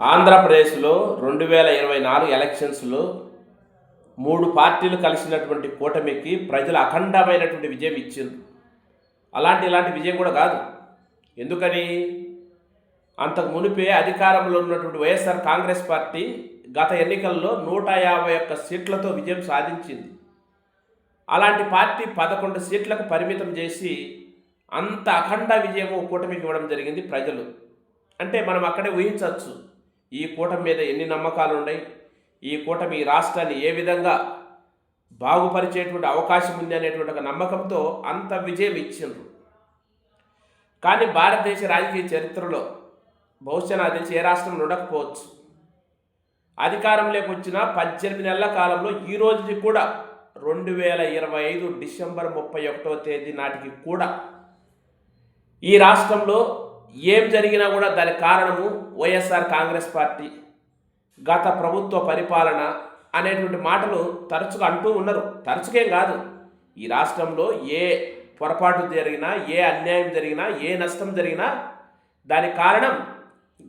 ఆంధ్రప్రదేశ్లో రెండు వేల ఇరవై నాలుగు ఎలక్షన్స్లో మూడు పార్టీలు కలిసినటువంటి కూటమికి ప్రజలు అఖండమైనటువంటి విజయం ఇచ్చింది అలాంటి ఇలాంటి విజయం కూడా కాదు. ఎందుకని? అంతకు మునిపే అధికారంలో ఉన్నటువంటి వైఎస్ఆర్ కాంగ్రెస్ పార్టీ గత ఎన్నికల్లో నూట యాభై ఒక్క సీట్లతో విజయం సాధించింది. అలాంటి పార్టీ పదకొండు సీట్లకు పరిమితం చేసి అంత అఖండ విజయము కూటమికి ఇవ్వడం జరిగింది ప్రజలు. అంటే మనం అక్కడే ఊహించవచ్చు. ఈ కూటమి మీద ఎన్ని నమ్మకాలు ఉన్నాయి ఈ కూటమి రాష్ట్రాన్ని ఏ విధంగా బాగుపరిచేటువంటి అవకాశం ఉంది అనేటువంటి ఒక నమ్మకంతో అంత విజయం ఇచ్చిండ్రు. కానీ భారతదేశ రాజకీయ చరిత్రలో బహుశా నాకు తెలిసి ఏ రాష్ట్రంలో ఉండకపోవచ్చు. అధికారంలోకి వచ్చిన పద్దెనిమిది నెలల కాలంలో ఈ రోజుకి కూడా రెండు వేల ఇరవై ఐదు డిసెంబర్ ముప్పై ఒకటో తేదీ నాటికి కూడా ఈ రాష్ట్రంలో ఏం జరిగినా కూడా దానికి కారణము వైఎస్ఆర్ కాంగ్రెస్ పార్టీ. గత ప్రభుత్వ పరిపాలన అనేటువంటి మాటలు తరచుగా అంటూ ఉన్నారు తరచుకేం కాదు. ఈ రాష్ట్రంలో ఏ పొరపాటు జరిగినా ఏ అన్యాయం జరిగినా ఏ నష్టం జరిగినా దానికి కారణం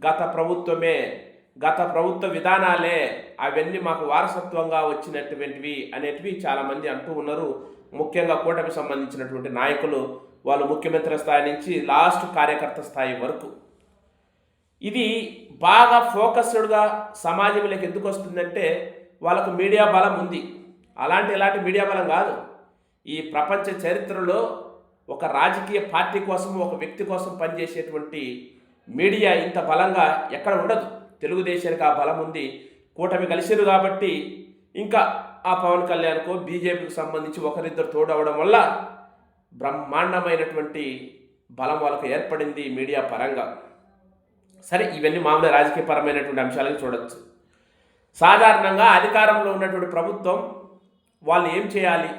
గత ప్రభుత్వమే. గత ప్రభుత్వ విధానాలే. అవన్నీ మాకు వారసత్వంగా వచ్చినటువంటివి అనేటివి చాలామంది అంటూ ఉన్నారు. ముఖ్యంగా కూటమి సంబంధించినటువంటి నాయకులు వాళ్ళు ముఖ్యమంత్రి స్థాయి నుంచి లాస్ట్ కార్యకర్త స్థాయి వరకు. ఇది బాగా ఫోకస్డ్గా సమాజంలోకి ఎందుకు వస్తుందంటే వాళ్ళకు మీడియా బలం ఉంది. అలాంటి ఇలాంటి మీడియా బలం కాదు. ఈ ప్రపంచ చరిత్రలో ఒక రాజకీయ పార్టీ కోసం ఒక వ్యక్తి కోసం పనిచేసేటువంటి మీడియా ఇంత బలంగా ఎక్కడ ఉండదు. తెలుగుదేశానికి ఆ బలం ఉంది. కూటమి కలిసిరు కాబట్టి ఇంకా ఆ పవన్ కళ్యాణ్కో బీజేపీకి సంబంధించి ఒకరిద్దరు తోడవడం వల్ల బ్రహ్మాండమైనటువంటి బలం వాళ్ళకు ఏర్పడింది మీడియా పరంగా. సరే ఇవన్నీ మామూలు రాజకీయపరమైనటువంటి అంశాలను చూడవచ్చు సాధారణంగా అధికారంలో ఉన్నటువంటి ప్రభుత్వం వాళ్ళు ఏం చేయాలి?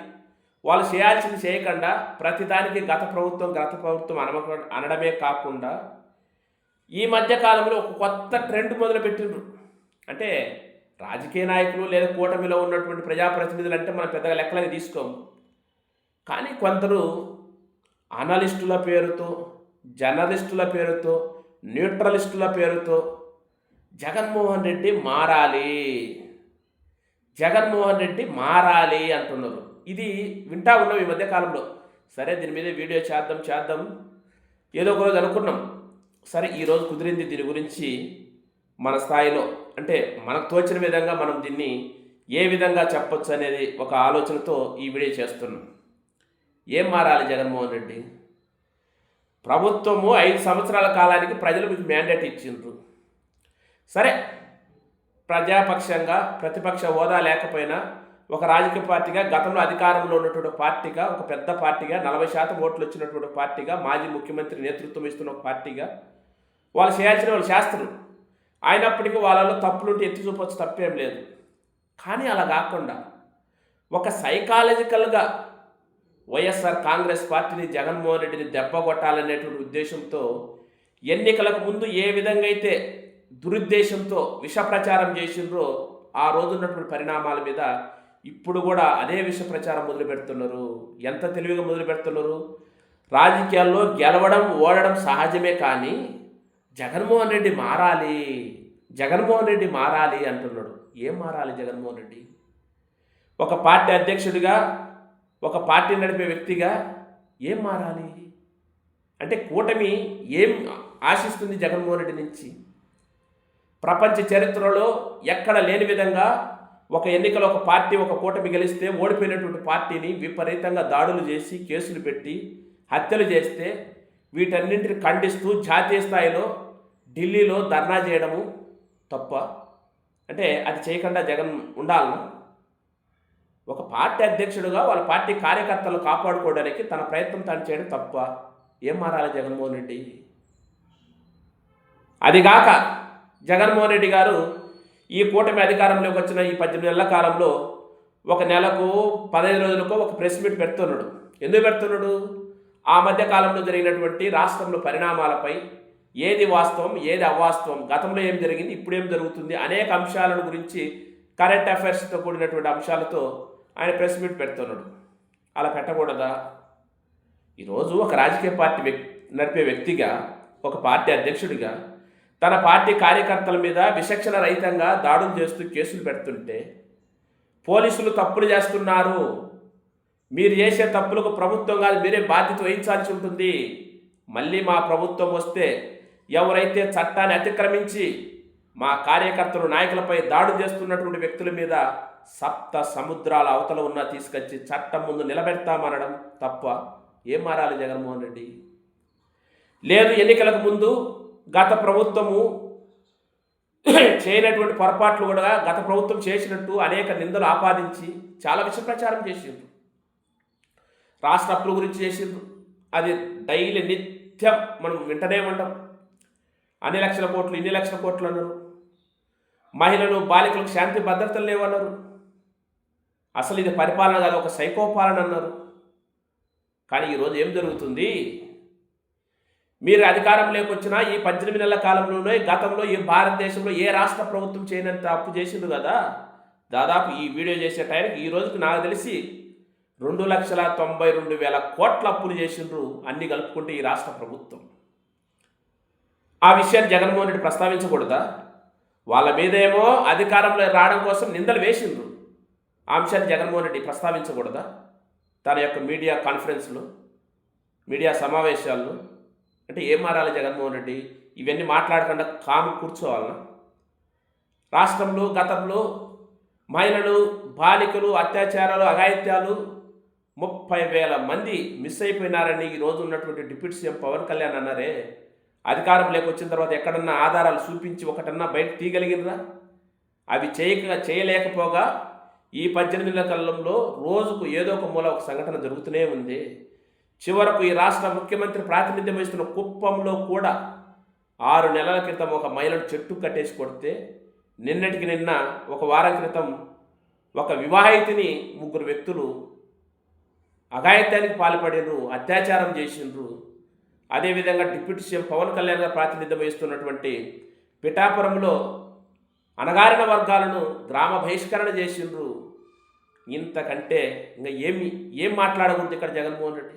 వాళ్ళు చేయాల్సింది చేయకుండా ప్రతిదానికి గత ప్రభుత్వం గత ప్రభుత్వం అనమ అనడమే కాకుండా ఈ మధ్య కాలంలో ఒక కొత్త ట్రెండ్ మొదలుపెట్టిండ్రు. అంటే రాజకీయ నాయకులు లేదా కూటమిలో ఉన్నటువంటి ప్రజాప్రతినిధులు అంటే మనం పెద్దగా లెక్కలకి తీసుకోము. కానీ కొందరు అనలిస్టుల పేరుతో జర్నలిస్టుల పేరుతో న్యూట్రలిస్టుల పేరుతో జగన్మోహన్ రెడ్డి మారాలి. జగన్మోహన్ రెడ్డి మారాలి అంటున్నారు. ఇది వింటా ఉన్నాం ఈ మధ్యకాలంలో సరే దీని మీద వీడియో చేద్దాం చేద్దాం. ఏదో ఒక రోజు అనుకున్నాం. సరే ఈరోజు కుదిరింది దీని గురించి మన స్థాయిలో. అంటే మనకు తోచిన విధంగా మనం దీన్ని ఏ విధంగా చెప్పొచ్చు అనేది ఒక ఆలోచనతో ఈ వీడియో చేస్తున్నాం. ఏం మారాలి జగన్మోహన్ రెడ్డి? ప్రభుత్వము ఐదు సంవత్సరాల కాలానికి ప్రజలు మీకు మ్యాండేట్ ఇచ్చిండ్రు. సరే ప్రజాపక్షంగా ప్రతిపక్ష హోదా లేకపోయినా ఒక రాజకీయ పార్టీగా గతంలో అధికారంలో ఉన్నటువంటి పార్టీగా ఒక పెద్ద పార్టీగా నలభై శాతం ఓట్లు వచ్చినటువంటి పార్టీగా మాజీ ముఖ్యమంత్రి నేతృత్వం ఇస్తున్న ఒక పార్టీగా వాళ్ళు చేయాల్సిన వాళ్ళు శాస్త్రం అయినప్పటికీ వాళ్ళలో తప్పులుంటే ఎత్తి చూపొచ్చు తప్పేం లేదు. కానీ అలా కాకుండా ఒక సైకాలజికల్గా వైఎస్ఆర్ కాంగ్రెస్ పార్టీని జగన్మోహన్ రెడ్డిని దెబ్బ కొట్టాలనేటువంటి ఉద్దేశంతో ఎన్నికలకు ముందు ఏ విధంగా అయితే దురుద్దేశంతో విష ప్రచారం చేసిండ్రో ఆ రోజున్నటువంటి పరిణామాల మీద ఇప్పుడు కూడా అదే విష ప్రచారం మొదలు పెడుతున్నారు. ఎంత తెలివిగా మొదలు పెడుతున్నారు? రాజకీయాల్లో గెలవడం ఓడడం సహజమే కానీ జగన్మోహన్ రెడ్డి మారాలి జగన్మోహన్ రెడ్డి మారాలి అంటున్నాడు. ఏం మారాలి జగన్మోహన్ రెడ్డి? ఒక పార్టీ అధ్యక్షుడిగా ఒక పార్టీ నడిపే వ్యక్తిగా ఏం మారాలి? అంటే కూటమి ఏం ఆశిస్తుంది జగన్మోహన్ రెడ్డి నుంచి? ప్రపంచ చరిత్రలో ఎక్కడ లేని విధంగా ఒక ఎన్నికలో ఒక పార్టీ ఒక కూటమి గెలిస్తే ఓడిపోయినటువంటి పార్టీని విపరీతంగా దాడులు చేసి కేసులు పెట్టి హత్యలు చేస్తే వీటన్నింటిని ఖండిస్తూ జాతీయ స్థాయిలో ఢిల్లీలో ధర్నా చేయడము తప్ప? అంటే అది చేయకుండా జగన్ ఉండాలన్నా ఒక పార్టీ అధ్యక్షుడుగా వాళ్ళ పార్టీ కార్యకర్తలు కాపాడుకోవడానికి తన ప్రయత్నం తాను చేయడం తప్ప ఏం మారాలి జగన్మోహన్ రెడ్డి? అదిగాక జగన్మోహన్ రెడ్డి గారు ఈ కూటమి అధికారంలోకి వచ్చిన ఈ పద్దెనిమిది నెలల కాలంలో ఒక నెలకు పదహైదు రోజులకు ఒక ప్రెస్ మీట్ పెడుతున్నాడు. ఎందుకు పెడుతున్నాడు? ఆ మధ్య కాలంలో జరిగినటువంటి రాష్ట్రంలో పరిణామాలపై ఏది వాస్తవం ఏది అవాస్తవం గతంలో ఏం జరిగింది ఇప్పుడు ఏం జరుగుతుంది అనేక అంశాలను గురించి కరెంట్ అఫైర్స్తో కూడినటువంటి అంశాలతో ఆయన ప్రెస్ మీట్ పెడుతున్నాడు. అలా పెట్టకూడదా? ఈరోజు ఒక రాజకీయ పార్టీ వ్యక్ నడిపే వ్యక్తిగా ఒక పార్టీ అధ్యక్షుడిగా తన పార్టీ కార్యకర్తల మీద విచక్షణ రహితంగా దాడులు చేస్తూ కేసులు పెడుతుంటే పోలీసులు తప్పులు చేస్తున్నారు. మీరు చేసే తప్పులకు ప్రభుత్వం కాదు మీరే బాధ్యత వహించాల్సి ఉంటుంది. మళ్ళీ మా ప్రభుత్వం వస్తే ఎవరైతే చట్టాన్ని అతిక్రమించి మా కార్యకర్తలు నాయకులపై దాడి చేస్తున్నటువంటి వ్యక్తుల మీద సప్త సముద్రాల అవతల ఉన్న తీసుకొచ్చి చట్టం ముందు నిలబెడతామనడం తప్ప ఏం మారాలి జగన్మోహన్ రెడ్డి? లేదు ఎన్నికలకు ముందు గత ప్రభుత్వము చేయనటువంటి పొరపాట్లు కూడా గత ప్రభుత్వం చేసినట్టు అనేక నిందలు ఆపాదించి చాలా విష ప్రచారం చేసిండ్రు. రాష్ట్ర అప్పుల గురించి చేసిండ్రు. అది డైలీ నిత్యం మనం వింటనే ఉంటాం. అన్ని లక్షల కోట్లు ఇన్ని లక్షల కోట్లు అన్నారు. మహిళలు బాలికలకు శాంతి భద్రతలు లేవన్నారు. అసలు ఇది పరిపాలన కాదు ఒక సైకోపాలన అన్నారు. కానీ ఈరోజు ఏం జరుగుతుంది? మీరు అధికారం లేకొచ్చినా ఈ పద్దెనిమిది నెలల కాలంలోనే గతంలో ఈ భారతదేశంలో ఏ రాష్ట్ర ప్రభుత్వం చేయనంత అప్పు చేసింది కదా? దాదాపు ఈ వీడియో చేసే టైంకి ఈ రోజుకి నాకు తెలిసి రెండు లక్షల తొంభై రెండు వేల కోట్ల అప్పులు చేసిండ్రు అన్ని కలుపుకుంటే ఈ రాష్ట్ర ప్రభుత్వం. ఆ విషయాన్ని జగన్మోహన్ రెడ్డి ప్రస్తావించకూడదా? వాళ్ళ మీదేమో అధికారంలో రావడం కోసం నిందలు వేసిండ్రు. ఆ అంశాన్ని జగన్మోహన్ రెడ్డి ప్రస్తావించకూడదా? తన యొక్క మీడియా కాన్ఫరెన్స్లో మీడియా సమావేశాల్లో. అంటే ఏం మారాలి జగన్మోహన్ రెడ్డి? ఇవన్నీ మాట్లాడకుండా కాము కూర్చోవాలనా? రాష్ట్రంలో గతంలో మహిళలు బాలికలు అత్యాచారాలు అఘాయిత్యాలు ముప్పై వేల మంది మిస్ అయిపోయినారని ఈ రోజు ఉన్నటువంటి డిప్యూటీ సీఎం పవన్ కళ్యాణ్ అన్నారే. అధికారం లేకొచ్చిన తర్వాత ఎక్కడన్నా ఆధారాలు చూపించి ఒకటన్నా బయట తీయగలిగినరా అవి చేయక చేయలేకపోగా ఈ పద్దెనిమిది నెలల కాలంలో రోజుకు ఏదో ఒక మూల ఒక సంఘటన జరుగుతూనే ఉంది. చివరకు ఈ రాష్ట్ర ముఖ్యమంత్రి ప్రాతినిధ్యం వహిస్తున్న కుప్పంలో కూడా ఆరు నెలల క్రితం ఒక మహిళను చెట్టు కట్టేసి కొడితే నిన్నటికి నిన్న ఒక వారం క్రితం ఒక వివాహితిని ముగ్గురు వ్యక్తులు అఘాయిత్యానికి పాల్పడినరు అత్యాచారం చేసిండ్రు. అదేవిధంగా డిప్యూటీ సీఎం పవన్ కళ్యాణ్ గారు ప్రాతినిధ్యం వహిస్తున్నటువంటి పిఠాపురంలో అణగారిన వర్గాలను గ్రామ బహిష్కరణ చేసిండ్రు. ఇంతకంటే ఇంకా ఏమి ఏం మాట్లాడకూడదు ఇక్కడ జగన్మోహన్ రెడ్డి.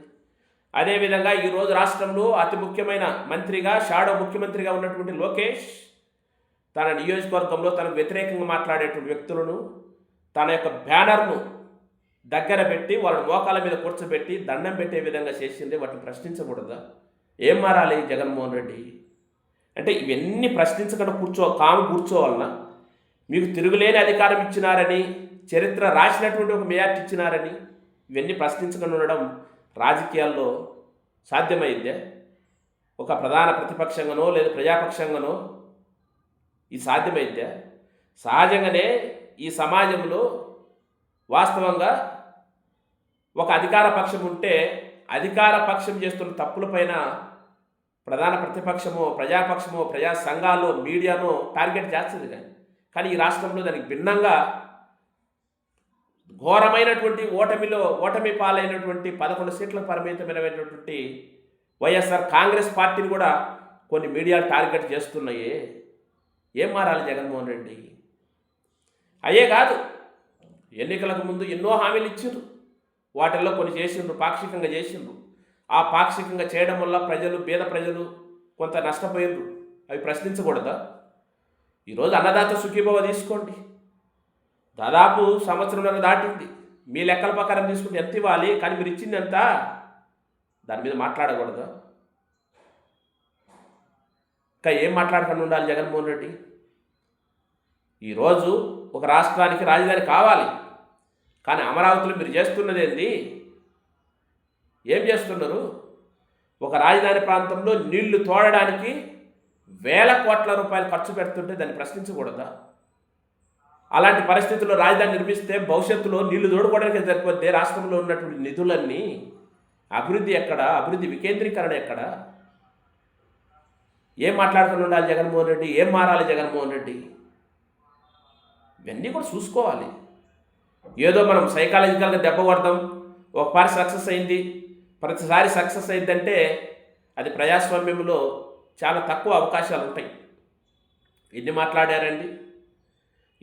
అదేవిధంగా ఈరోజు రాష్ట్రంలో అతి ముఖ్యమైన మంత్రిగా షాడో ముఖ్యమంత్రిగా ఉన్నటువంటి లోకేష్ తన నియోజకవర్గంలో తనకు వ్యతిరేకంగా మాట్లాడేటువంటి వ్యక్తులను తన యొక్క బ్యానర్ను దగ్గర పెట్టి వాళ్ళ మోకాల మీద కూర్చోబెట్టి దండం పెట్టే విధంగా చేసింది వాటిని ప్రశ్నించకూడదా? ఏం మారాలి జగన్మోహన్ రెడ్డి? అంటే ఇవన్నీ ప్రశ్నించకుండా కూర్చో కాము కూర్చోవాలన? మీకు తిరుగులేని అధికారం ఇచ్చినారని చరిత్ర రాసినటువంటి ఒక మేయార్ట్ ఇచ్చినారని ఇవన్నీ ప్రశ్నించకుండా ఉండడం రాజకీయాల్లో సాధ్యమైందే? ఒక ప్రధాన ప్రతిపక్షంగానో లేదా ప్రజాపక్షంగానో ఇది సాధ్యమైందే? సహజంగానే ఈ సమాజంలో వాస్తవంగా ఒక అధికార పక్షం ఉంటే అధికార పక్షం చేస్తున్న తప్పులపైన ప్రధాన ప్రతిపక్షమో ప్రజాపక్షమో ప్రజా సంఘాలు మీడియాను టార్గెట్ చేస్తుంది కానీ కానీ ఈ రాష్ట్రంలో దానికి భిన్నంగా ఘోరమైనటువంటి ఓటమిలో ఓటమి పాలైనటువంటి పదకొండు సీట్లకు పరిమితమైనటువంటి వైఎస్ఆర్ కాంగ్రెస్ పార్టీని కూడా కొన్ని మీడియాలు టార్గెట్ చేస్తున్నాయి. ఏం మారాలి జగన్మోహన్ రెడ్డి? అయ్యే కాదు. ఎన్నికలకు ముందు ఎన్నో హామీలు ఇచ్చిండ్రు. వాటిల్లో కొన్ని చేసిండ్రు పాక్షికంగా చేసిండ్రు. ఆ పాక్షికంగా చేయడం వల్ల ప్రజలు పేద ప్రజలు కొంత నష్టపోయారు అవి ప్రశ్నించకూడదా? ఈరోజు అన్నదాత సుఖీభవ తీసుకోండి. దాదాపు సంవత్సరంలో దాటింది. మీ లెక్కల ప్రకారం తీసుకుంటే ఎంత ఇవ్వాలి? కానీ మీరు ఇచ్చింది ఎంత? దాని మీద మాట్లాడకూడదా? ఇంకా ఏం మాట్లాడకుండా ఉండాలి జగన్మోహన్ రెడ్డి? ఈరోజు ఒక రాష్ట్రానికి రాజధాని కావాలి. కానీ అమరావతిలో మీరు చేస్తున్నది ఏంది? ఏం చేస్తున్నారు? ఒక రాజధాని ప్రాంతంలో నీళ్ళు తోడడానికి వేల కోట్ల రూపాయలు ఖర్చు పెడుతుంటే దాన్ని ప్రశ్నించకూడదా? అలాంటి పరిస్థితుల్లో రాజధాని నిర్మిస్తే భవిష్యత్తులో నీళ్ళు తోడుకోవడానికి సరిపోతే రాష్ట్రంలో ఉన్నటువంటి నిధులన్నీ అభివృద్ధి ఎక్కడ? అభివృద్ధి వికేంద్రీకరణ ఎక్కడ? ఏం మాట్లాడుకుని ఉండాలి జగన్మోహన్ రెడ్డి? ఏం మారాలి జగన్మోహన్ రెడ్డి? ఇవన్నీ కూడా చూసుకోవాలి. ఏదో మనం సైకాలజికల్గా దెబ్బ కొడతాం. ఒకసారి సక్సెస్ అయింది. ప్రతిసారి సక్సెస్ అయిందంటే అది ప్రజాస్వామ్యంలో చాలా తక్కువ అవకాశాలు ఉంటాయి. ఎన్ని మాట్లాడారండి?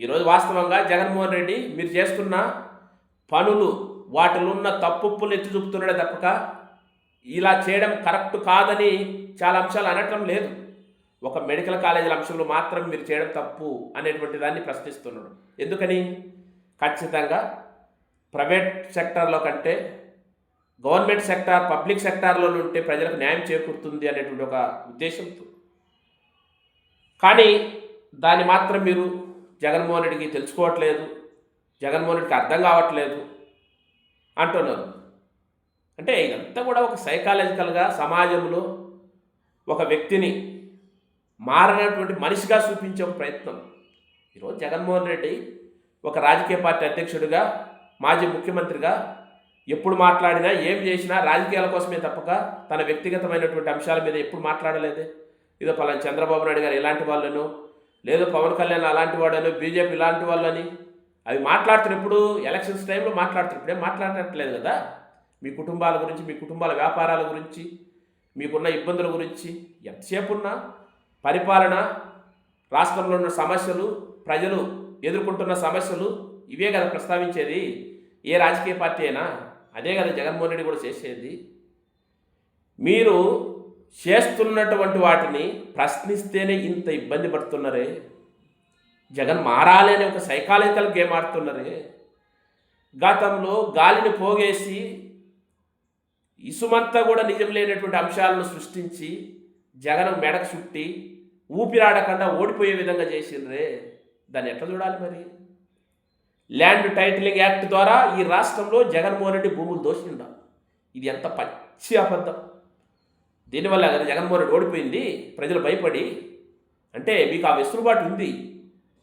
ఈరోజు వాస్తవంగా జగన్మోహన్ రెడ్డి మీరు చేస్తున్న పనులు వాటిలో ఉన్న తప్పులు ఎత్తి చూపుతున్నాడే తప్పక. ఇలా చేయడం కరెక్ట్ కాదని చాలా అంశాలు అనటం లేదు. ఒక మెడికల్ కాలేజీల అంశంలో మాత్రం మీరు చేయడం తప్పు అనేటువంటి దాన్ని ప్రశ్నిస్తున్నాడు. ఎందుకని? ఖచ్చితంగా ప్రైవేట్ సెక్టార్లో కంటే గవర్నమెంట్ సెక్టార్ పబ్లిక్ సెక్టార్లో ఉంటే ప్రజలకు న్యాయం చేకూరుతుంది అనేటువంటి ఒక ఉద్దేశంతో. కానీ దాన్ని మాత్రం మీరు జగన్మోహన్ రెడ్డికి తెలుసుకోవట్లేదు జగన్మోహన్ రెడ్డికి అర్థం కావట్లేదు అంటున్నారు. అంటే ఇదంతా కూడా ఒక సైకాలజికల్గా సమాజంలో ఒక వ్యక్తిని మారినటువంటి మనిషిగా చూపించే ఒక ప్రయత్నం. ఈరోజు జగన్మోహన్ రెడ్డి ఒక రాజకీయ పార్టీ అధ్యక్షుడిగా మాజీ ముఖ్యమంత్రిగా ఎప్పుడు మాట్లాడినా ఏం చేసినా రాజకీయాల కోసమే తప్పక తన వ్యక్తిగతమైనటువంటి అంశాల మీద ఎప్పుడు మాట్లాడలేదే. ఇదో పలానా చంద్రబాబు నాయుడు గారు ఇలాంటి వాళ్ళను లేదు పవన్ కళ్యాణ్ అలాంటి వాడను బీజేపీ ఇలాంటి వాళ్ళని అవి మాట్లాడుతున్నప్పుడు ఎలక్షన్స్ టైంలో మాట్లాడుతున్నప్పుడే మాట్లాడట్లేదు కదా? మీ కుటుంబాల గురించి మీ కుటుంబాల వ్యాపారాల గురించి మీకున్న ఇబ్బందుల గురించి ఎంతసేపున్నా పరిపాలన రాష్ట్రంలో ఉన్న సమస్యలు ప్రజలు ఎదుర్కొంటున్న సమస్యలు ఇవే కదా ప్రస్తావించేది. ఏ రాజకీయ పార్టీ అయినా అదే కదా జగన్మోహన్ రెడ్డి కూడా చేసేది. మీరు చేస్తున్నటువంటి వాటిని ప్రశ్నిస్తేనే ఇంత ఇబ్బంది పడుతున్నారే? జగన్ మారాలి అనే ఒక సైకాలజికల్ గేమ్ ఆడుతున్నారే? గతంలో గాలిని పోగేసి ఇసుమంతా కూడా నిజం లేనటువంటి అంశాలను సృష్టించి జగన్ మెడకు చుట్టి ఊపిరాడకుండా ఓడిపోయే విధంగా చేసిండ్రే. దాన్ని ఎట్లా చూడాలి మరి? ల్యాండ్ టైటిలింగ్ యాక్ట్ ద్వారా ఈ రాష్ట్రంలో జగన్మోహన్ రెడ్డి భూములు దోషిండ. ఇది ఎంత పచ్చి అబద్ధం. దీనివల్ల జగన్మోహన్ రెడ్డి ఓడిపోయింది ప్రజలు భయపడి. అంటే మీకు ఆ వెసులుబాటు ఉంది.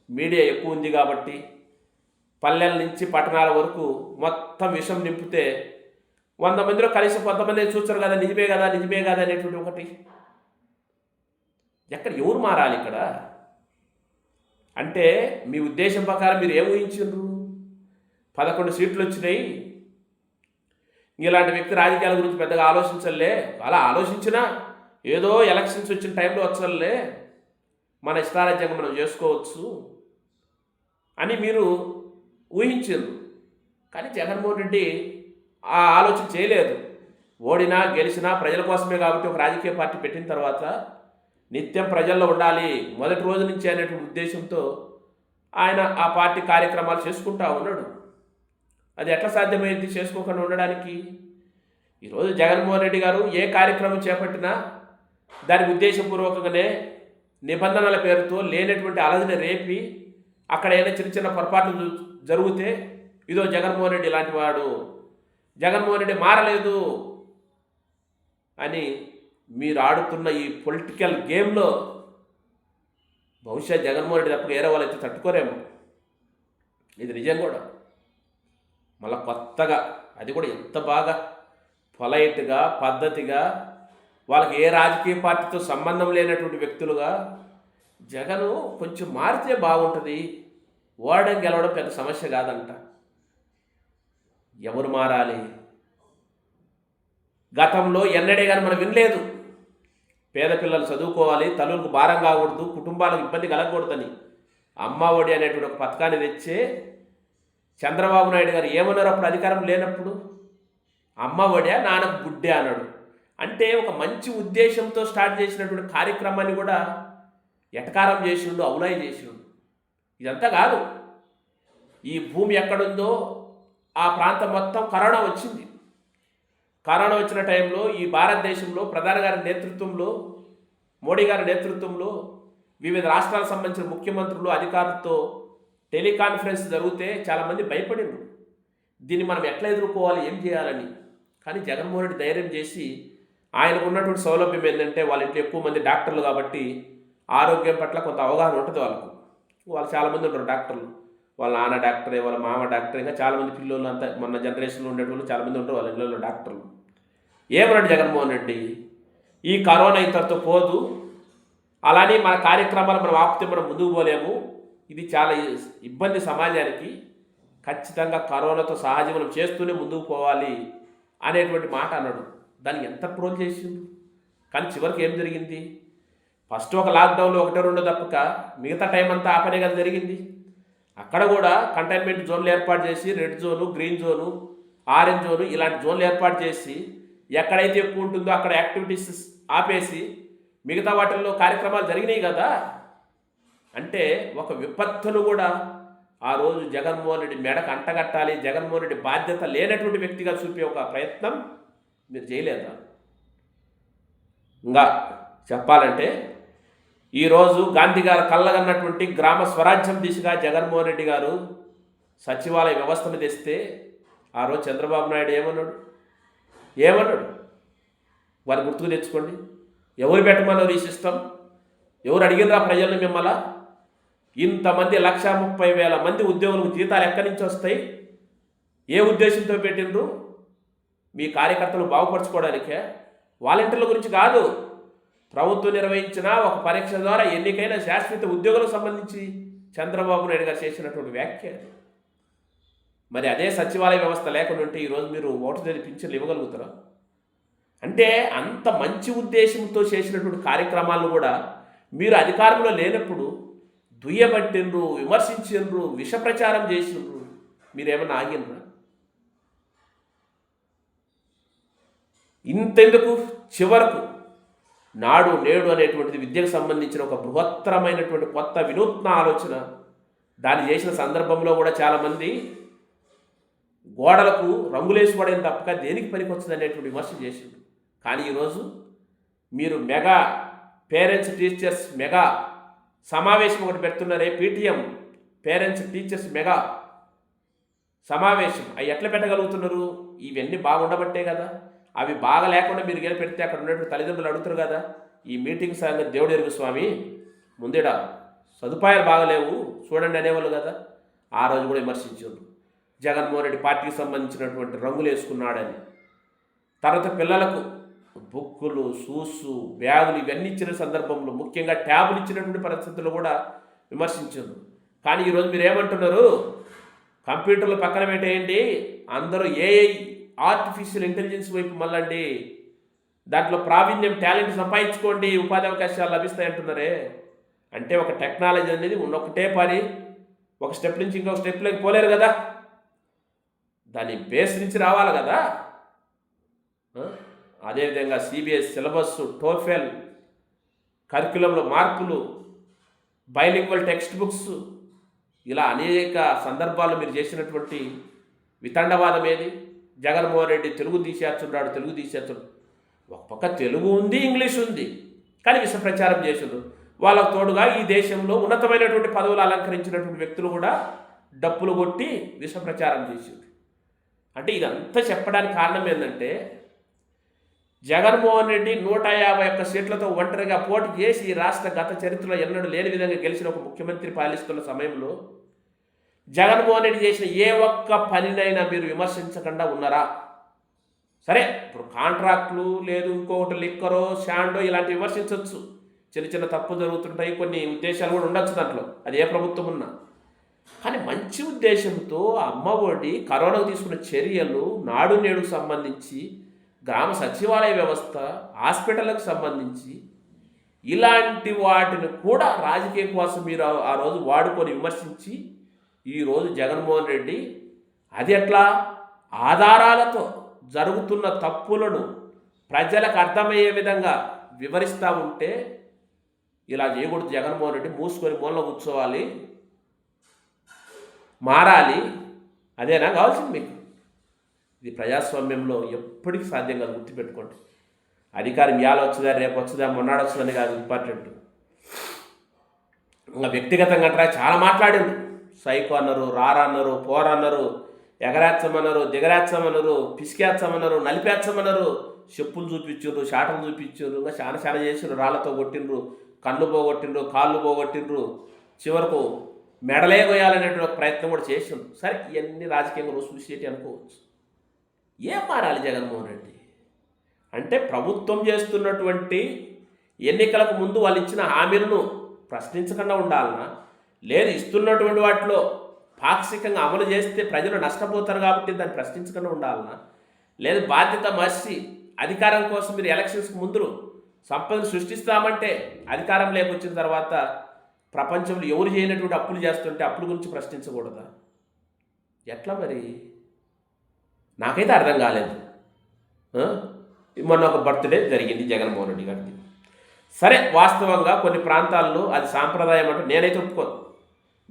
మీడియా ఎక్కువ ఉంది కాబట్టి పల్లెల నుంచి పట్టణాల వరకు మొత్తం విషం నింపితే వంద మందిలో కనీసం కొంతమంది చూస్తారు కదా నిజమే కదా నిజమే కదా అనేటువంటి ఒకటి. ఎక్కడ ఎవరు మారాలి ఇక్కడ? అంటే మీ ఉద్దేశం ప్రకారం మీరు ఏం ఊహించారు పదకొండు సీట్లు వచ్చినాయి. ఇలాంటి వ్యక్తి రాజకీయాల గురించి పెద్దగా ఆలోచించలే. అలా ఆలోచించినా ఏదో ఎలక్షన్స్ వచ్చిన టైంలో వచ్చలే. మన ఇష్టారాజ్యంగా మనం చేసుకోవచ్చు అని మీరు ఊహించారు. కానీ జగన్మోహన్ రెడ్డి ఆ ఆలోచన చేయలేదు. ఓడినా గెలిచినా ప్రజల కోసమే కాబట్టి ఒక రాజకీయ పార్టీ పెట్టిన తర్వాత నిత్యం ప్రజల్లో ఉండాలి. మొదటి రోజు నుంచి అనేటువంటి ఉద్దేశంతో ఆయన ఆ పార్టీ కార్యక్రమాలు చేసుకుంటా ఉన్నాడు. అది ఎట్లా సాధ్యమైంది? చేసుకోకుండా ఉండడానికి? ఈరోజు జగన్మోహన్ రెడ్డి గారు ఏ కార్యక్రమం చేపట్టినా దానికి ఉద్దేశపూర్వకంగానే నిబంధనల పేరుతో లేనటువంటి అలజని రేపి అక్కడ ఏదైనా చిన్న చిన్న పొరపాట్లు జరిగితే ఇదో జగన్మోహన్ రెడ్డి ఇలాంటి వాడు. జగన్మోహన్ రెడ్డి మారలేదు అని మీరు ఆడుతున్న ఈ పొలిటికల్ గేమ్లో బహుశా జగన్మోహన్ రెడ్డి తప్ప వేరే వాళ్ళైతే తట్టుకోరేమో. ఇది నిజం కూడా. మళ్ళీ కొత్తగా అది కూడా ఎంత బాగా పొలైట్గా పద్ధతిగా వాళ్ళకి ఏ రాజకీయ పార్టీతో సంబంధం లేనటువంటి వ్యక్తులుగా జగను కొంచెం మారితే బాగుంటుంది ఓడడం గెలవడం పెద్ద సమస్య కాదంట. ఎవరు మారాలి? గతంలో ఎన్నడే కానీ మనం వినలేదు. పేద పిల్లలు చదువుకోవాలి తల్లులకు భారం కాకూడదు కుటుంబాలకు ఇబ్బంది కలగకూడదని. అమ్మ ఒడి అనేటువంటి ఒక పథకాన్ని తెచ్చే చంద్రబాబు నాయుడు గారు ఏమన్నారు అప్పుడు అధికారం లేనప్పుడు? అమ్మ ఒడే నాన్నకు గుడ్డే అన్నాడు. అంటే ఒక మంచి ఉద్దేశంతో స్టార్ట్ చేసినటువంటి కార్యక్రమాన్ని కూడా ఎటకారం చేసిండు అవునాయి చేసిండు. ఇదంతా కాదు. ఈ భూమి ఎక్కడుందో ఆ ప్రాంతం మొత్తం కరోనా వచ్చింది. కరోనా వచ్చిన టైంలో ఈ భారతదేశంలో ప్రధాని గారి నేతృత్వంలో మోడీ గారి నేతృత్వంలో వివిధ రాష్ట్రాలకు సంబంధించిన ముఖ్యమంత్రులు అధికారులతో టెలికాన్ఫరెన్స్ జరిగితే చాలామంది భయపడిండ్రు. దీన్ని మనం ఎట్లా ఎదుర్కోవాలి ఏం చేయాలని? కానీ జగన్మోహన్ రెడ్డి ధైర్యం చేసి ఆయనకు ఉన్నటువంటి సౌలభ్యం ఏంటంటే వాళ్ళ ఇంట్లో ఎక్కువ మంది డాక్టర్లు కాబట్టి ఆరోగ్యం పట్ల కొంత అవగాహన ఉంటుంది వాళ్ళకు. వాళ్ళు చాలామంది ఉంటారు డాక్టర్లు. వాళ్ళ నాన్న డాక్టరే వాళ్ళ మామ డాక్టర్ ఇంకా చాలామంది పిల్లలు అంతా మన జనరేషన్లో ఉండేటోళ్ళు చాలామంది ఉంటారు వాళ్ళ ఇళ్ళలో డాక్టర్లు. ఏమన్నాడు జగన్మోహన్ రెడ్డి? ఈ కరోనా ఇంతటితో పోదు. అలానే మన కార్యక్రమాలు మనం ఆపితే మనం ముందుకు పోలేము. ఇది చాలా ఇబ్బంది సమాజానికి ఖచ్చితంగా కరోనాతో సహజీవనం చేస్తూనే ముందుకు పోవాలి అనేటువంటి మాట అన్నాడు. దాన్ని ఎంత ట్రోల్ చేసిండు? కానీ చివరికి ఏం జరిగింది? ఫస్ట్ ఒక లాక్డౌన్లో ఒకటో రెండో తప్పక మిగతా టైం అంతా ఆపనే కదా జరిగింది. అక్కడ కూడా కంటైన్మెంట్ జోన్లు ఏర్పాటు చేసి red zone green zone orange zone ఇలాంటి జోన్లు ఏర్పాటు చేసి ఎక్కడైతే ఎక్కువ ఉంటుందో అక్కడ యాక్టివిటీస్ ఆపేసి మిగతా వాటిల్లో కార్యక్రమాలు జరిగినాయి కదా అంటే ఒక విపత్తును కూడా ఆ రోజు జగన్మోహన్ రెడ్డి మెడకు అంటగట్టాలి జగన్మోహన్ రెడ్డి బాధ్యత లేనటువంటి వ్యక్తిగా చూపే ఒక ప్రయత్నం మీరు చేయలేదా? ఇంకా చెప్పాలంటే ఈరోజు గాంధీ గారు కళ్ళగన్నటువంటి గ్రామ స్వరాజ్యం దిశగా జగన్మోహన్ రెడ్డి గారు సచివాలయ వ్యవస్థను తెస్తే ఆ రోజు చంద్రబాబు నాయుడు ఏమన్నాడు? ఏమన్నాడు? వారి గుర్తుకు తెచ్చుకోండి. ఎవరు పెట్టమన్నారు ఈ సిస్టమ్? ఎవరు అడిగినరా ప్రజలను మిమ్మల్ని? ఇంతమంది లక్ష ముప్పై వేల మంది ఉద్యోగులకు జీతాలు ఎక్కడి నుంచి వస్తాయి? ఏ ఉద్దేశంతో పెట్టిండ్రు? మీ కార్యకర్తలు బాగుపరచుకోవడానికే? వాలంటీర్ల గురించి కాదు. ప్రభుత్వం నిర్వహించిన ఒక పరీక్ష ద్వారా ఎన్నికైన శాశ్వత ఉద్యోగులకు సంబంధించి చంద్రబాబు నాయుడు గారు చేసినటువంటి వ్యాఖ్య మరి అదే సచివాలయ వ్యవస్థ లేకుండా ఉంటే ఈరోజు మీరు ఓటు దగ్గర పింఛన్లు ఇవ్వగలుగుతారా? అంటే అంత మంచి ఉద్దేశంతో చేసినటువంటి కార్యక్రమాలను కూడా మీరు అధికారంలో లేనప్పుడు దుయ్యబట్టిండ్రు విమర్శించిండ్రు విషప్రచారం చేసిండ్రు. మీరేమన్నా ఆగినరా? ఇంతెందుకు? చివరకు నాడు నేడు అనేటువంటిది విద్యకు సంబంధించిన ఒక బృహత్తరమైనటువంటి కొత్త వినూత్న ఆలోచన. దాన్ని చేసిన సందర్భంలో కూడా చాలామంది గోడలకు రంగులేసి తప్పక దేనికి పనికొచ్చింది అనేటువంటి విమర్శ చేసిండు కానీ ఈరోజు మీరు మెగా పేరెంట్స్ టీచర్స్ మెగా సమావేశం ఒకటి పెడుతున్నారే పీటీఎం. పేరెంట్స్ టీచర్స్ మెగా సమావేశం. అవి ఎట్లా పెట్టగలుగుతున్నారు? ఇవన్నీ బాగుండబట్టే కదా. అవి బాగా లేకుండా మీరు గేలు పెడితే అక్కడ ఉన్నటువంటి తల్లిదండ్రులు అడుగుతారు కదా. ఈ మీటింగ్ సంగతి దేవుడు ఎరుగు స్వామి. ముందేడా సదుపాయాలు బాగలేవు. చూడండి అనేవాళ్ళు కదా. ఆ రోజు కూడా విమర్శించారు. జగన్మోహన్ రెడ్డి పార్టీకి సంబంధించినటువంటి రంగులు వేసుకున్నాడని. తర్వాత పిల్లలకు బుక్కులు షూస్ బ్యాగులు ఇవన్నీ ఇచ్చిన సందర్భంలో ముఖ్యంగా ట్యాబులు ఇచ్చినటువంటి పరిస్థితుల్లో కూడా విమర్శించారు. కానీ ఈరోజు మీరు ఏమంటున్నారు కంప్యూటర్లు పక్కన పెట్టేయండి అందరూ ఏఐ ఆర్టిఫిషియల్ ఇంటెలిజెన్స్ వైపు మళ్ళండి దాంట్లో ప్రావీణ్యం టాలెంట్ సంపాదించుకోండి ఉపాధి అవకాశాలు లభిస్తాయి అంటున్నారే? అంటే ఒక టెక్నాలజీ అనేది ఉన్న ఒకటే పని ఒక స్టెప్ నుంచి ఇంకొక స్టెప్లోకి పోలేరు కదా? దాని బేస్ నుంచి రావాలి కదా? అదేవిధంగా సిబిఎస్ సిలబస్ టోఫెల్ కరికులంలో మార్పులు బైలింగ్వల్ టెక్స్ట్ బుక్స్ ఇలా అనేక సందర్భాల్లో మీరు చేసినటువంటి వితండవాదం ఏది? జగన్మోహన్ రెడ్డి తెలుగు తీసేస్తున్నాడు తెలుగు తీసేస్తున్నాడు. ఒక పక్క తెలుగు ఉంది ఇంగ్లీష్ ఉంది కానీ విష ప్రచారం చేసిండ్రు. వాళ్ళకు తోడుగా ఈ దేశంలో ఉన్నతమైనటువంటి పదవులు అలంకరించినటువంటి వ్యక్తులు కూడా డప్పులు కొట్టి విష ప్రచారం చేసిండ్రు. అంటే ఇదంతా చెప్పడానికి కారణం ఏంటంటే జగన్మోహన్ రెడ్డి నూట యాభై ఒక్క సీట్లతో ఒంటరిగా పోటీ చేసి ఈ రాష్ట్ర గత చరిత్రలో ఎన్నడూ లేని విధంగా గెలిచిన ఒక ముఖ్యమంత్రి పాలిస్తున్న సమయంలో జగన్మోహన్ రెడ్డి చేసిన ఏ ఒక్క పనినైనా మీరు విమర్శించకుండా ఉన్నారా? సరే ఇప్పుడు కాంట్రాక్ట్లు లేదు ఇంకొకటి లిక్కరో షాండో ఇలాంటివి విమర్శించవచ్చు చిన్న చిన్న తప్పు జరుగుతుంటాయి కొన్ని ఉద్దేశాలు కూడా ఉండొచ్చు దాంట్లో. అది ఏ ప్రభుత్వం ఉన్నా. కానీ మంచి ఉద్దేశంతో అమ్మ ఒడి కరోనాకు తీసుకున్న చర్యలు నాడు నేడుకు సంబంధించి గ్రామ సచివాలయ వ్యవస్థ హాస్పిటల్లకు సంబంధించి ఇలాంటి వాటిని కూడా రాజకీయ కోసం మీరు ఆ- ఆ రోజు వాడుకొని విమర్శించి ఈరోజు జగన్మోహన్ రెడ్డి అది ఎట్లా? ఆధారాలతో జరుగుతున్న తప్పులను ప్రజలకు అర్థమయ్యే విధంగా వివరిస్తూ ఉంటే ఇలా చేయకూడదు. జగన్మోహన్ రెడ్డి మూసుకొని మూలలో కూర్చోవాలి మారాలి. అదేనా కావాల్సింది మీకు? ఇది ప్రజాస్వామ్యంలో ఎప్పటికీ సాధ్యం కాదు గుర్తుపెట్టుకోండి. అధికారం ఇవాళ వచ్చుదా రేపు వచ్చుదా మొన్నాడు వచ్చుదని కాదు ఇంపార్టెంట్. ఇంకా వ్యక్తిగతంగా అంటారా చాలా మాట్లాడిండు సైకో అన్నారు రారా అన్నారు పోరా అన్నారు ఎగరేచ్చమన్నారు దిగరేచ్చమన్నారు పిసికేచ్చమన్నారు నలిపేచ్చమన్నారు చెప్పులు చూపించారు షాటలు చూపించారు ఇంకా చాలా చాలా చేసారు రాళ్ళతో కొట్టిండ్రు కళ్ళు పోగొట్టిండ్రు కాళ్ళు పోగొట్టిండ్రు. చివరకు మెడలే కొయ్యాలనేటువంటి ఒక ప్రయత్నం కూడా చేసిండ్రు. సరే ఇవన్నీ రాజకీయంగా రోజు చూసేటి అనుకోవచ్చు. ఏం మారాలి జగన్మోహన్ రెడ్డి? అంటే ప్రభుత్వం చేస్తున్నటువంటి ఎన్నికలకు ముందు వాళ్ళు ఇచ్చిన హామీలను ప్రశ్నించకుండా ఉండాలనా? లేదు ఇస్తున్నటువంటి వాటిలో పాక్షికంగా అమలు చేస్తే ప్రజలు నష్టపోతారు కాబట్టి దాన్ని ప్రశ్నించకుండా ఉండాలనా? లేదు బాధ్యత మర్చి అధికారం కోసం మీరు ఎలక్షన్స్కి ముందు సంపదను సృష్టిస్తామంటే అధికారం లేకొచ్చిన తర్వాత ప్రపంచంలో ఎవరు చేయనటువంటి అప్పులు చేస్తుంటే అప్పుల గురించి ప్రశ్నించకూడదా? ఎట్లా మరి? నాకైతే అర్థం కాలేదు. మొన్న ఒక బర్త్డే జరిగింది జగన్మోహన్ రెడ్డి గారిది. సరే వాస్తవంగా కొన్ని ప్రాంతాల్లో అది సాంప్రదాయం అంటే నేనైతే ఒప్పుకోను.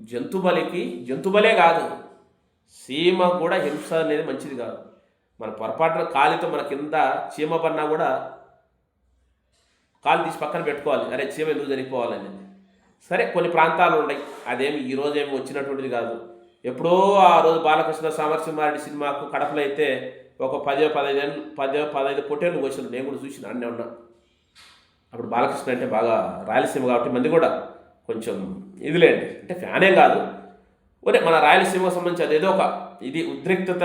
జంతు బలికి జంతు బలే కాదు. సీమ కూడా హింస అనేది మంచిది కాదు. మన పొరపాటున కాలితో మన కింద చీమ పన్నా కూడా కాలు తీసి పక్కన పెట్టుకోవాలి. అరే చీమ ఎందుకు చనిపోవాలని సరే కొన్ని ప్రాంతాలు ఉన్నాయి. అదేమి ఈ ఏమి వచ్చినటువంటిది కాదు. ఎప్పుడో ఆ రోజు బాలకృష్ణ సమరసింహారెడ్డి సినిమాకు కడపలో అయితే ఒక పదో పదహైదు పదో పదహైదు పొట్టేళ్ళు వచ్చిన నేను కూడా చూసిన అన్నీ ఉన్నా. అప్పుడు బాలకృష్ణ అంటే బాగా రాయలసీమ కాబట్టి మంది కూడా కొంచెం ఇదిలేండి. అంటే ఫ్యానే కాదు. ఒరే మన రాయలసీమకు సంబంధించి అదేదో ఒక ఇది ఉద్రిక్తత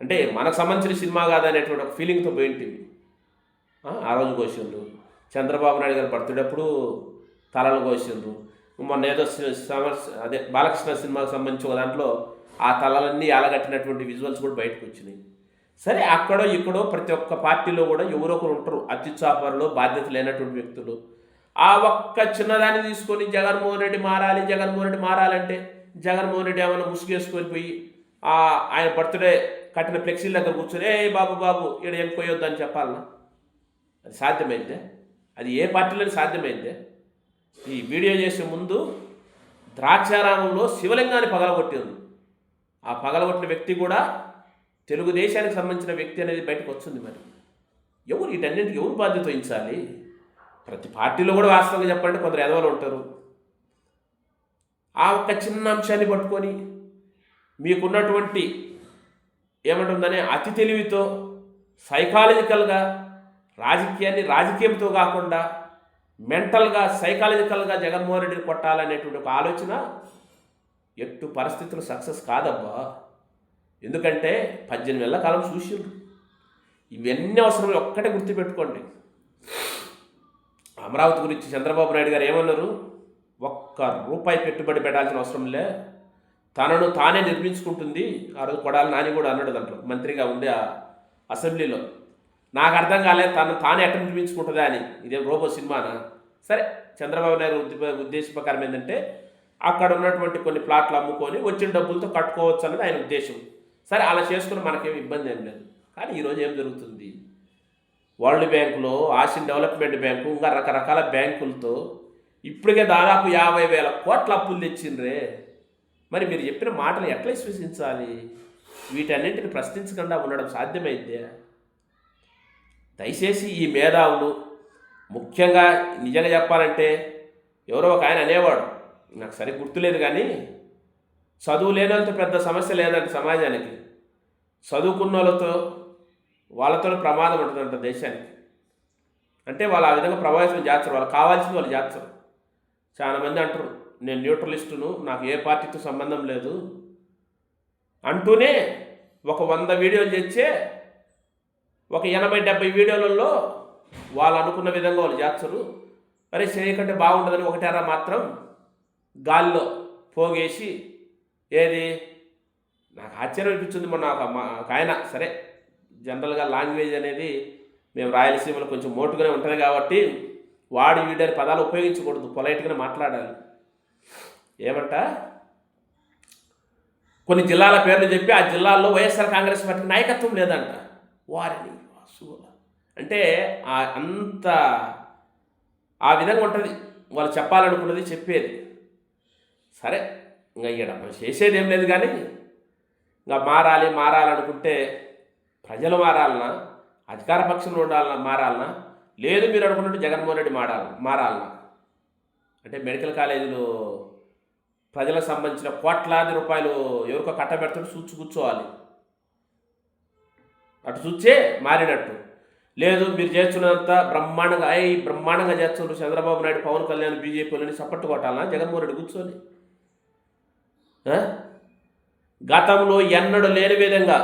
అంటే మనకు సంబంధించిన సినిమా కాదనేటువంటి ఒక ఫీలింగ్తో పోయింటి ఆ, రోజు కోసిండ్రు చంద్రబాబు నాయుడు గారు బర్త్డేప్పుడు తలలు కోసిండ్రు మొన్న ఏదో సమర్స్ అదే బాలకృష్ణ సినిమాకి సంబంధించి ఒక దాంట్లో ఆ తలలన్నీ అలగట్టినటువంటి విజువల్స్ కూడా బయటకు వచ్చినాయి. సరే అక్కడో ఇక్కడో ప్రతి ఒక్క పార్టీలో కూడా ఎవరో ఒకరు ఉంటారు. అత్యుత్సాహపరులు బాధ్యత లేనటువంటి వ్యక్తులు. ఆ ఒక్క చిన్నదాన్ని తీసుకొని జగన్మోహన్ రెడ్డి మారాలి జగన్మోహన్ రెడ్డి మారాలంటే జగన్మోహన్ రెడ్డి ఏమైనా ముసుగేసుకొని పోయి ఆయన బర్త్డే కట్టిన ఫ్లెక్సీల దగ్గర కూర్చొని ఏ బాబు బాబు ఇక్కడ ఏం పోయొద్దు అని చెప్పాలనా? అది సాధ్యమైందే? అది ఏ పార్టీలో సాధ్యమైందే? ఈ వీడియో చేసే ముందు ద్రాక్షారామంలో శివలింగాన్ని పగలగొట్టింది. ఆ పగలగొట్టిన వ్యక్తి కూడా తెలుగుదేశానికి సంబంధించిన వ్యక్తి అనేది బయటకు వచ్చింది మరి. ఎవరు వీటన్నింటికి ఎవరు బాధ్యత వహించాలి? ప్రతి పార్టీలో కూడా వాస్తవంగా చెప్పాలంటే కొందరు ఎదవలు ఉంటారు. ఆ ఒక్క చిన్న అంశాన్ని పట్టుకొని మీకున్నటువంటి ఏమంటుందని అతి తెలివితో సైకాలజికల్గా రాజకీయాన్ని రాజకీయంతో కాకుండా మెంటల్గా సైకాలజికల్గా జగన్మోహన్ రెడ్డిని కొట్టాలనేటువంటి ఒక ఆలోచన ఎట్టు పరిస్థితులు సక్సెస్ కాదబ్బా. ఎందుకంటే పద్దెనిమిది వేల కాలం చూసిండ్రు. ఇవన్నీ అవసరం ఒక్కటే గుర్తుపెట్టుకోండి. అమరావతి గురించి చంద్రబాబు నాయుడు గారు ఏమన్నారు? ఒక్క రూపాయి పెట్టుబడి పెట్టాల్సిన అవసరం లే. తనను తానే నిర్మించుకుంటుంది. ఆ రోజు కొడాలి నాని కూడా అన్నాడు దాంట్లో. మంత్రిగా ఉండే అసెంబ్లీలో. నాకు అర్థం కాలేదు తను తానే అటెంప్ట్ చూపించుకుంటుందా అని. ఇదే రోబో సినిమానా? సరే చంద్రబాబు నాయుడు ఉద్దే- ఉద్దేశ ప్రకారం ఏంటంటే అక్కడ ఉన్నటువంటి కొన్ని ప్లాట్లు అమ్ముకొని వచ్చిన డబ్బులతో కట్టుకోవచ్చు అన్నది ఆయన ఉద్దేశం. సరే అలా చేసుకుని మనకేం ఇబ్బంది ఏం లేదు. కానీ ఈరోజు ఏం జరుగుతుంది? వరల్డ్ బ్యాంకులో ఆసియన్ డెవలప్మెంట్ బ్యాంకు ఇంకా రకరకాల బ్యాంకులతో ఇప్పటికే దాదాపు యాభై వేల కోట్ల అప్పులు తెచ్చిండ్రే. మరి మీరు చెప్పిన మాటలు ఎట్లా విశ్వసించాలి? వీటన్నింటిని ప్రశ్నించకుండా ఉండడం సాధ్యమైందే. దయచేసి ఈ మేధావులు ముఖ్యంగా నిజంగా చెప్పాలంటే ఎవరో ఒక ఆయన అనేవాడు. నాకు సరి గుర్తులేదు కానీ చదువు లేనంత పెద్ద సమస్య లేదంట సమాజానికి. చదువుకున్న వాళ్ళతో వాళ్ళతో ప్రమాదం ఉంటుందంట దేశానికి. అంటే వాళ్ళు ఆ విధంగా ప్రభావితం చేస్తారు. వాళ్ళు కావాల్సింది వాళ్ళు చేస్తారు. చాలామంది అంటారు నేను న్యూట్రలిస్టును నాకు ఏ పార్టీతో సంబంధం లేదు అంటూనే ఒక వంద వీడియోలు తెచ్చే ఒక ఎనభై డెబ్బై వీడియోలలో వాళ్ళు అనుకున్న విధంగా వాళ్ళు చేస్తారు. మరి చేయకంటే బాగుంటుందని ఒకటారా మాత్రం గాల్లో పోగేసి ఏది? నాకు ఆశ్చర్యం అనిపించింది మొన్న ఒక ఆయన సరే జనరల్గా లాంగ్వేజ్ అనేది మేము రాయలసీమలో కొంచెం మోటుగానే ఉంటుంది కాబట్టి వాడి వీడని పదాలు ఉపయోగించకూడదు పొలైట్గానే మాట్లాడాలి. ఏమంట? కొన్ని జిల్లాల పేర్లు చెప్పి ఆ జిల్లాల్లో వైఎస్ఆర్ కాంగ్రెస్ పార్టీ నాయకత్వం లేదంట. వారిని వాసువుల. అంటే అంత ఆ విధంగా ఉంటుంది. వాళ్ళు చెప్పాలనుకున్నది చెప్పేది. సరే ఇంకా ఇక్కడ మనం చేసేది ఏం లేదు కానీ ఇంకా మారాలి మారాలనుకుంటే ప్రజలు మారాలనా అధికార పక్షంలో ఉండాలన్నా మారాలనా లేదు మీరు అనుకున్నట్టు జగన్మోహన్ రెడ్డి మారాలి మారాలనా అంటే మెడికల్ కాలేజీలో ప్రజలకు సంబంధించిన కోట్లాది రూపాయలు ఎవరికో కట్టబెడుతుంటే చూచి కూర్చోవాలి. అటు చూచే మారినట్టు. లేదు మీరు చేస్తున్నంత బ్రహ్మాండంగా అయ్యి బ్రహ్మాండంగా చేస్తున్నారు చంద్రబాబు నాయుడు పవన్ కళ్యాణ్ బీజేపీలని సపోర్ట్ కొట్టాలన్నా జగన్మోహన్ రెడ్డి కూర్చొని. గతంలో ఎన్నడూ లేని విధంగా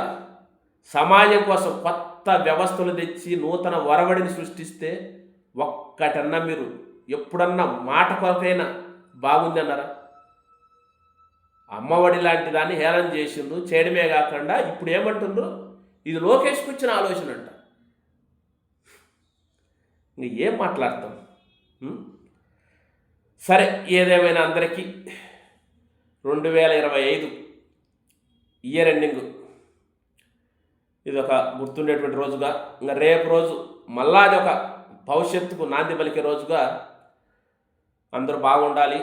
సమాజం కోసం కొత్త వ్యవస్థలు తెచ్చి నూతన వరవడిని సృష్టిస్తే ఒక్కటన్నా మీరు ఎప్పుడన్నా మాట కొరకైనా బాగుంది అన్నారా అమ్మఒడి లాంటి దాన్ని హేళన చేసిండ్రు చేయడమే కాకుండా ఇప్పుడు ఏమంటుండ్రు? ఇది లోకేష్కి వచ్చిన ఆలోచన అంట. ఇంక ఏం మాట్లాడతాం? సరే ఏదేమైనా అందరికీ రెండు వేల ఇరవై ఐదు ఇయర్ ఎండింగ్ ఇది ఒక గుర్తుండేటువంటి రోజుగా ఇంకా రేపు రోజు మళ్ళా అది ఒక భవిష్యత్తుకు నాంది పలికే రోజుగా అందరూ బాగుండాలి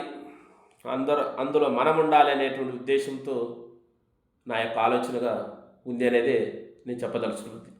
అందరూ అందులో మనం ఉండాలి అనేటువంటి ఉద్దేశంతో నా యొక్క ఆలోచనగా ఉంది అనేది నేను చెప్పదలుచుకున్నది.